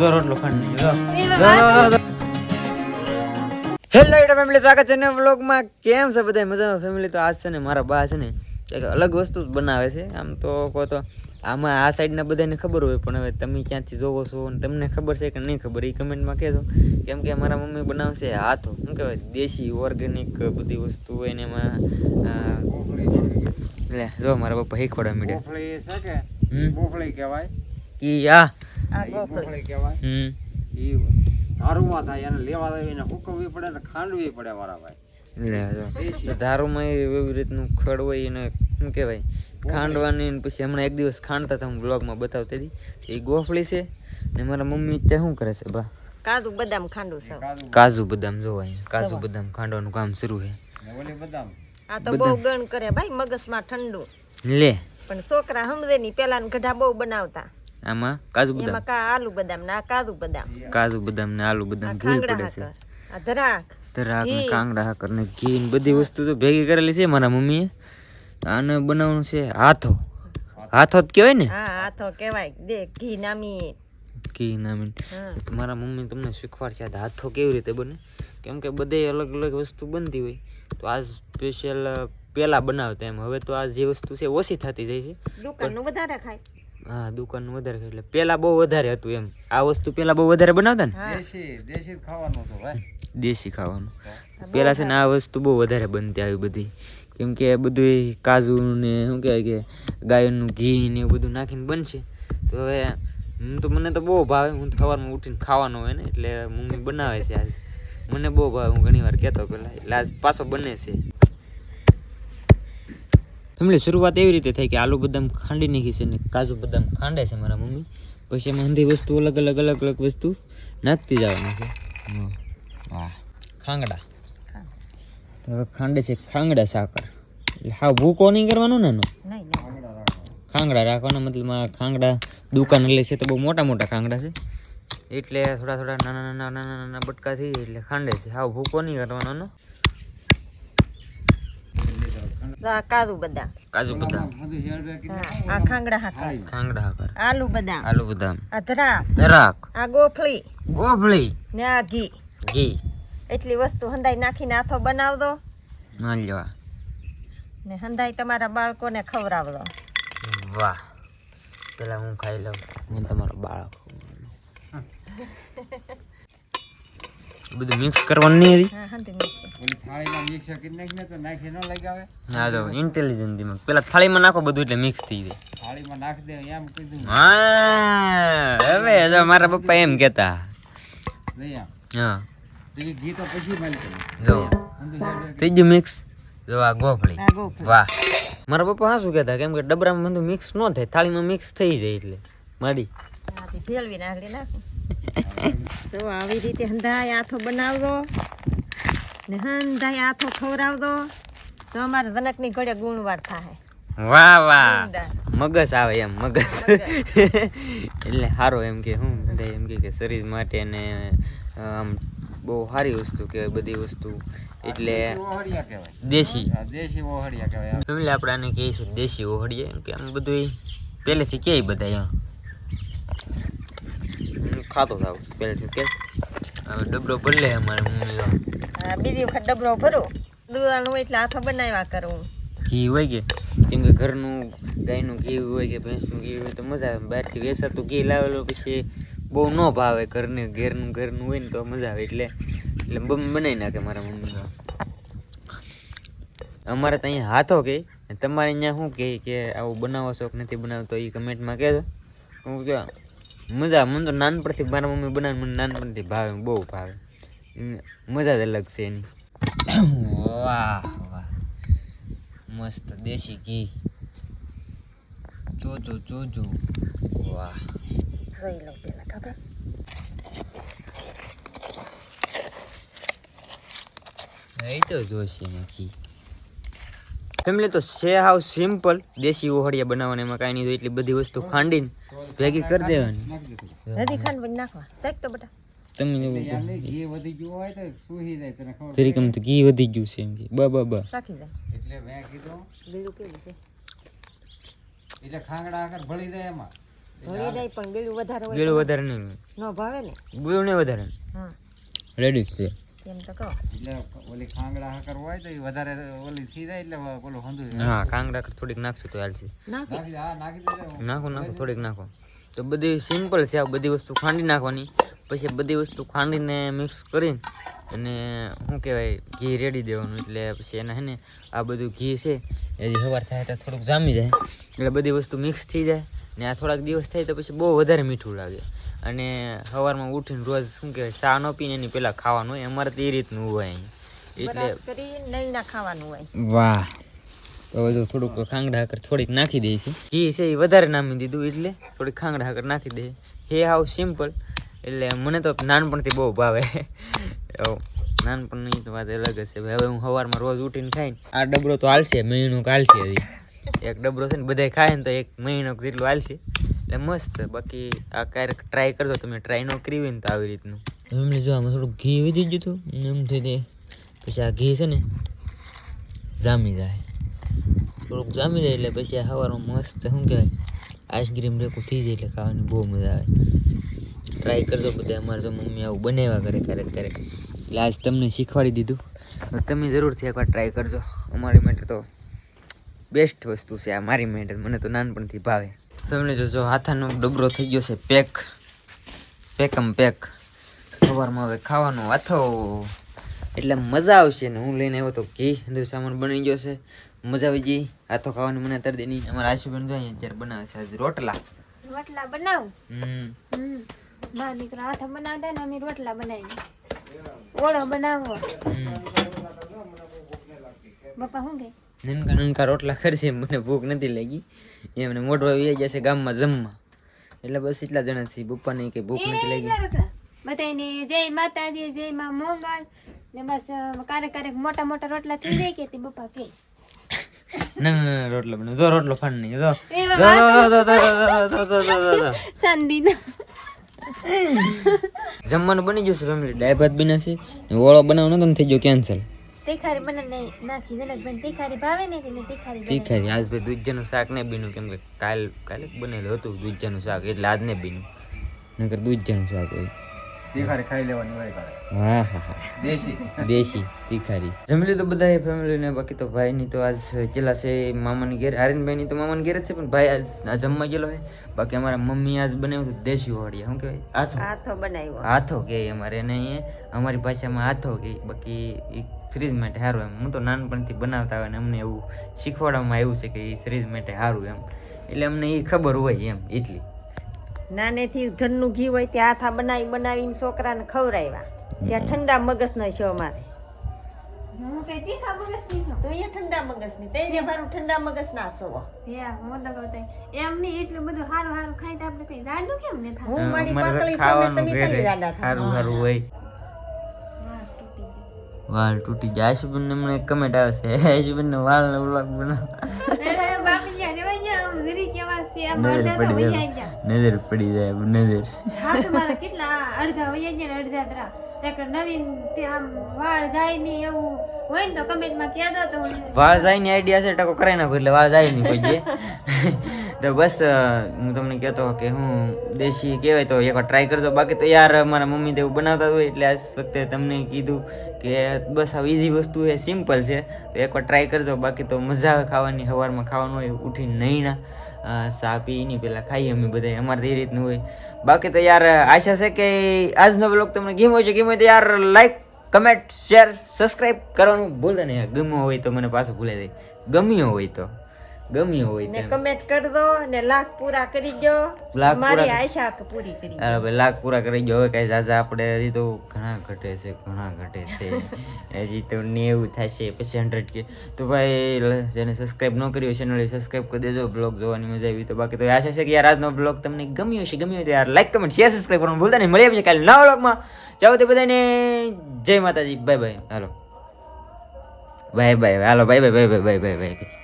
રોટલો હેલો એટા ફેમિલી સ્વાગત છે ને વ્લોગમાં. કેમ છે બધા? મજામાં? ફેમિલી તો આજ છે ને મારા બા છે ને એક અલગ વસ્તુ જ બનાવે છે. આમ તો કહો તો આમાં આ સાઈડના બધાને ખબર હોય પણ હવે તમે ક્યાંથી જોવો છો અને તમને ખબર છે કે નહીં ખબર એ કમેન્ટમાં કહેજો. કેમ કે મારા મમ્મી બનાવશે હાથો શું કહેવાય દેશી ઓર્ગેનિક બધી વસ્તુ હોય ને એમાં એટલે જો મારા પપ્પા હિખવાડા માંડ્યા. બોફળી કહેવાય? કી આ આ ઈ કહેવાય. હમ. ઈ ધારુમાં થાય એને લેવા દેવી એને હુકવવી પડે ને ખાંડવી પડે મારા ભાઈ. ધારુમાં એવી રીતનું ખડ હોય એને શું કહેવાય ખાંડવાની પછી હમણાં એક દિવસ ખાંડતા હતા હું બ્લોગમાં બતાવતી હતી. એ ગોફળી છે ને મારા મમ્મી અત્યારે શું કરે છે બા? કાજુ બદામ ખાંડું છે. કાજુ બદામ જોવાય કાજુ બદામ ખાંડવાનું કામ શરૂ છે. ને આ તો બહુ ગણ કરે ભાઈ મગજમાં ઠંડુ. લે. પણ છોકરા સમજે નહીં પેલા ગઢા બહુ બનાવતા. આમાં કાજુ બદામ. એમાં કા આલુ બદામ ને કાજુ બદામ. કાજુ બદામ ને આલુ બદામ ઘી પડે છે. આ ધરાક. ને કાંગડા હાકર ને ઘી ને બધી વસ્તુ તો ભેગી કરેલી છે મારા મમ્મીએ. આને બનાવવાનું છે હાથો. હાથો જ કહેવાય ને? હા હાથો કહેવાય. દે ઘી નામી ઘી નામી મારા મમ્મી તમને શીખવાડશે હાથો કેવી રીતે બને. કેમ કે બધે અલગ અલગ વસ્તુ બનતી હોય. તો આ સ્પેશિયલ પહેલાં બનાવતા એમ. હવે તો આ જે વસ્તુ છે ઓછી થતી જાય છે. દુકાનનું વધારે ખાય. હા દુકાનનું વધારે એટલે પહેલાં બહુ વધારે હતું એમ. આ વસ્તુ પહેલાં બહુ વધારે બનાવતા ને? દેશી દેશી ખાવાનું હતું ભાઈ. દેશી ખાવાનું. પહેલાં છે ને આ વસ્તુ બહુ વધારે બનતી આવી બધી. કેમ કે બધું કાજુ ને શું કહેવાય કે ગાયનું ઘી ને એવું બધું નાખીને બનશે. તો હવે હું તો મને તો બહુ ભાવે. હું સવારમાં ઉઠીને ખાવાનો હોય ને એટલે મમ્મી બનાવે છે આજ. મને બહુ ભાવે. હું ઘણી વાર કહેતો પહેલાં એટલે આજ પાછો બને છે. ફેમિલી શરૂઆત એવી રીતે થઈ કે આલુ બદામ ખાંડી નાખી છે ને કાજુ બદામ ખાંડે છે મારા મમ્મી. પછી એમાં અંધી વસ્તુ અલગ અલગ અલગ અલગ વસ્તુ નાખતી જવાની છે. વાહ. ખાંગડા. હવે ખાંડે છે ખાંગડા સાકર. એટલે હા ભૂકો નહીં કરવાનો ને એનો? ખાંગડા રાખવાના મતલબ ખાંગડા દુકાન એટલે છે તો બહુ મોટા મોટા ખાંગડા છે. એટલે થોડા થોડા નાના નાના નાના નાના બટકાથી એટલે ખાંડે છે. હાવ ભૂકો નહીં કરવાનો કાજુ બદામ. કાજુ બદામ. આ ખાંગડા હાકર ખાંગડા હાકર આલુ બદામ. આલુ બદામ. આ ધરાક આ ગોફળી. ગોફળી. ને આ ઘી. ઘી. એટલી વસ્તુ હંધાઈ નાખીને આથો બનાવજો. લેવા. ને હંધાઈ તમારા બાળકોને ખવડાવજો. વાહ. પેલા હું ખાઈ લઉં. હું તમારો બાળક. બધું મિક્સ કરવાનું નહીં હતી. હા તો નાખી ન લગાવે? હા તો ઇન્ટેલિજન્ટ દિમાગ પેલા થાળીમાં નાખો બધું એટલે મિક્સ થઈ જાય. થાળીમાં નાખ દે એમ કીધું હા હવે જો મારા પપ્પા એમ કહેતા. હા. તો એ ઘી તો પછી મળશે જો. બધું હેડ થઈ ગયું મિક્સ જો આ ગોફળી. વાહ. મારા પપ્પા શું કહેતા કેમ કે ડબરામાં બધું મિક્સ ન થાય થાળીમાં મિક્સ થઈ જાય એટલે. માડી. આથી ભેળવીને નાખો. તો આવી રીતે હંધાય આથો બનાવજો ને હંધાય આથો ખવડાવજો તો અમારે જનકની ઘડે ગુણવાર થાય વાહ વાહ. મગજ આવે એમ મગજ. એટલે સારો એમ કે હું બધા એમ કે કે શરીર માટે ને આમ બહુ સારી વસ્તુ કહેવાય બધી વસ્તુ. એટલે દેશી દેશી. ઓહળિયા કહેવાય. ફેમિલી આપણે આને કહીએ છીએ દેશી ઓહળિયા એમ કે આમ બધું પહેલેથી કહે બધા એમ ખાતો થાવ પહેલેથી કે હવે ડબરો ભરલે અમારે મમ્મી હા બીજી વખત ડબરો ભરો. દૂધાનું એટલે હાથો બનાવ્યા કરું. ઘી હોય કે? કેમ કે ઘરનું ગાયનું ઘી હોય કે ભેંસનું ઘી હોય તો મજા આવે. બહારથી વેસાતું ઘી લાવેલો પછી બહુ ન ભાવે ઘરને ઘરનું ઘરનું હોય ને તો મજા આવે એટલે. એટલે બમ બનાવી નાખે મારા મમ્મી અમારે તો અહીંયા હાથો કે તમારે અહીંયા શું કહે કે આવું બનાવો છો કે નથી બનાવતો એ કમેન્ટમાં કહેજો હું કે મજા મને તો નાનપણથી મારા મમ્મી બનાવે મને નાનપણથી ભાવે બહુ ભાવે. મજા જ અલગ છે એની. વાહ વાહ. મસ્ત દેશી ઘી. જોજો જોજો વાહ. જોઈ લો પેલા ખબર એ તો જોશે ને ઘી. ફેમિલી તો છે હાવ સિમ્પલ દેશી ઓહળિયા બનાવવાના એમાં કાંઈ નહીં તો એટલી બધી વસ્તુ ખાંડીને ભેગી કરી દેવાની. નાખી દીધું હજી ખાંડ બની નાખવા. શેક તો બેટા. તમે એટલે એમ નહીં, ઘી વધી ગયું હોય તો સૂહી જાય તને ખબર જરીક આમ તો ઘી વધી ગયું છે એમ કે. બા બા બા. સાખી જાય. એટલે મેં કીધું લીલું કેવું છે? એટલે ખાંગડા આગળ ભળી જાય એમાં. ભળી જાય પણ ગળ્યું વધારે હોય ગીળું વધારે નહીં ન ભાવે ને? ગીળું નહીં વધારે. હા. રેડી છે. એમ તો કહો. એટલે ઓલી ખાંગડા હાકર હોય તો વધારે ઓલી થઈ જાય એટલે પેલું હંધું હા કાંગડા થોડીક નાખશું તો હાલશે. નાખી. થોડીક નાખો. તો બધી સિમ્પલ છે આ બધી વસ્તુ ખાંડી નાખવાની. પછી બધી વસ્તુ ખાંડીને મિક્સ કરીને અને શું કહેવાય ઘી રેડી દેવાનું. એટલે પછી એના હે ને આ બધું ઘી છે એ જે સવાર થાય તો થોડુંક જામી જાય. એટલે બધી વસ્તુ મિક્સ થઈ જાય. ને આ થોડાક દિવસ થાય તો પછી બહુ વધારે મીઠું લાગે. અને સવારમાં ઉઠીને રોજ શું કહેવાય ચા ન પીને એની પહેલાં ખાવાનું હોય. અમારે તો એ રીતનું હોય એટલે બરાસ કરી નહીં ના ખાવાનું હોય. વાહ. તો બધું થોડુંક ખાંગડા હાકર થોડીક નાખી દઈએ છે. ઘી છે એ વધારે નામી દીધું એટલે થોડીક ખાંગડા હાકર નાખી દઈએ હે હાવ સિમ્પલ એટલે મને તો નાનપણથી બહુ ભાવે. નાનપણની તો વાત અલગ હશે છે. ભાઈ હવે હું સવારમાં રોજ ઉઠીને ખાઈને આ ડબરો તો હાલશે મહિનો હાલશે હજી. એક ડબરો છે ને બધાય ખાય ને તો એક મહિનો જેટલું હાલશે. એટલે મસ્ત. બાકી આ ક્યારેક ટ્રાય કરજો તમે. ટ્રાય ન કરી હોય ને તો આવી રીતનું. એમને જો આમાં થોડુંક ઘી વધી ગયું હતું એમ થઈ તે પછી આ ઘી છે ને, જામી જાય. થોડુંક જામી જાય એટલે પછી આ સવારમાં મસ્ત, શું કહેવાય આઈસ્ક્રીમ રેકું થઈ જાય એટલે ખાવાની બહુ મજા આવે. ટ્રાય કરજો બધા. અમારે જો મમ્મી આવું બનાવ્યા કરે ક્યારેક ક્યારેક. એટલે આજ તમને શીખવાડી દીધું. તમે જરૂરથી એકવાર ટ્રાય કરજો. અમારી માટે તો બેસ્ટ વસ્તુ છે આ, મારી માટે. મને તો નાનપણથી ભાવે. ફેમિલી જોજો હાથાનો ડબરો થઈ ગયો છે પેક. પેકમ પેક. સવારમાં હવે ખાવાનો હાથો એટલે મજા આવશે ને હું લઈને આવ્યો તો ઘી બધું સામાન બની ગયો છે. મજા આવી ગઈ. હાથો ખાવાની મને અત્યારે નહીં અમારા આશુબેન અહીંયા અત્યારે બનાવે છે આજે રોટલા. રોટલા બનાવ? હમ. હમ. મારા દીકરા હાથે બનાવતા ને અમે રોટલા બનાવી ઓળો બનાવો. હમ. બાપા શું કે? નનકા નનકા રોટલા કરશે મને ભૂખ નથી લાગી. એમને મોઢવા આવી ગયા છે ગામમાં જમવા. એટલે બસ એટલા જણા છે બપ્પાને કે ભૂખ નથી લાગી. બધાને જય માતાજી જય માં મોંગલ ને બસ ક્યારેક ક્યારેક મોટા મોટા રોટલા થઈ જાય કે તે બપ્પા કે ના રોટલો બને જો રોટલો ફાડ નહીં. જો. ચાંદી જમવાનું બની ગયું છે ફેમિલી ડાય ભાત બને છે ઓળો બનાવવાનો તમને થઈ ગયો કેન્સલ તીખારી બનાવી નાખી જનકભાઈ તીખારી ભાવે નહીં મેં તીખારી તીખારી આજ ભાઈ દૂધજાનું શાક ને બીનું કેમ કે કાલ કાલે બનેલું હતું દૂધજાનું શાક. એટલે આજને બીનું નકર દૂધજાનું શાક હોય. તીખારી ખાઈ લેવાની હોય તારે હા હા હા. દેશી. દેશી તીખારી જમી લીધું બધા ફેમિલીને બાકી તો ભાઈની તો આજ ચેલા છે? મામાની ઘેર? આર્યનભાઈની તો મામાની ઘેર જ છે પણ ભાઈ આજ જમવા ગયેલો છે. બાકી અમારા મમ્મી આજ બનાવ્યું દેશી વાડિયા શું કહેવાય? આથો હાથો બનાવ્યો. હાથો કે અમારે એને અમારી ભાષામાં હાથો કે બાકી ફ્રીજ માટે સારું એમ. હું તો નાનપણથી બનાવતા હોય ને અમને એવું શીખવાડવામાં આવ્યું છે કે એ ફ્રીજ માટે સારું એમ. એટલે અમને એ ખબર હોય એમ એટલી. નાનેથી ઘરનું ઘી હોય તે હાથા બનાવી બનાવીને છોકરાને ખવડાવ્યા. ત્યાં ઠંડા મગજ નો છે અમારે. હું કઈ તીખા મગજ છું? તો અહીંયા ઠંડા મગજની તેને મારું ઠંડા મગજ ના છો. યા હું તો કહું એમ નહીં એટલું બધું સારું હારું ખાઈ તો આપણે કઈ જાડું કેમ ને થાય? હું મારી પાતળી છું તમે કઈ રાડા થાવ સારું સારું હોય. તૂટી વાળ તૂટી જાય આશુબેન ને મને કમેન્ટ આવે છે આશુબેન ને વાળ ને વ્લોગ બનાવ એ બાપી જ્યાં રેવાઈ ગયા આમ જરી કેવા છે આમ નજર પડી જાય નજર પડી જાય નજર હાસ મારા કેટલા અડધા વૈયા ગયા ને અડધા તરા ત્યાં નવીન તે આમ વાળ જાય નહીં એવું હોય ને તો કમેન્ટમાં કહેતો તો વાળ જાય ની આઈડિયા છે ટકો કરાઈ નાખો એટલે વાળ જાય નહીં કોઈ જે. તો બસ હું તમને કહેતો કે હું દેશી કહેવાય તો એકવાર ટ્રાય કરજો. બાકી તો યાર મારા મમ્મી તેવું બનાવતા હોય એટલે આ વખતે તમને કીધું કે બસ આ ઇઝી વસ્તુ છે સિમ્પલ છે. તો એકવાર ટ્રાય કરજો. બાકી તો મજા આવે ખાવાની સવારમાં ખાવાનું હોય ઉઠીને નહીં ના પી પીની પહેલાં ખાઈએ અમે બધા અમારે એ રીતનું હોય. બાકી તો યાર, આશા છે કે આજનો બ્લોગ તમને ગમ્યો છે ગમ્યો તો યાર લાઈક કમેન્ટ શેર સબસ્ક્રાઇબ કરવાનું ભૂલે નહીં. ગમ્યો હોય તો મને પાછું ભૂલે જાય. ગમ્યો હોય તો. ગમ્યો હોય ને કમેન્ટ કરી દો ને લાખ પૂરા કરી દો. લાખ મારી આશા પૂરી કરી અરે ભાઈ લાખ પૂરા કરી ગયો હવે કઈ જાજા આપણે હજી તો ઘણા ઘટે છે ઘણા ઘટે છે. હજી તો નેવું થશે પછી હંડ્રેડ કે તો ભાઈ જેને સબસ્ક્રાઈબ ન કર્યું ચેનલ સબસ્ક્રાઈબ કરી દેજો. બ્લોગ જોવાની મજા આવી તો બાકી તો આશા છે કે યાર આજનો બ્લોગ તમને ગમ્યો હશે ગમ્યો તો યાર લાઈક કમેન્ટ શેર સબસ્ક્રાઈબ કરવાનું ભૂલતા નહીં. મળી આવશે કાલે નવા બ્લોગમાં જાઓ તે બધાને જય માતાજી. બાય બાય હાલો. બાય બાય હાલો bye bye bye bye bye bye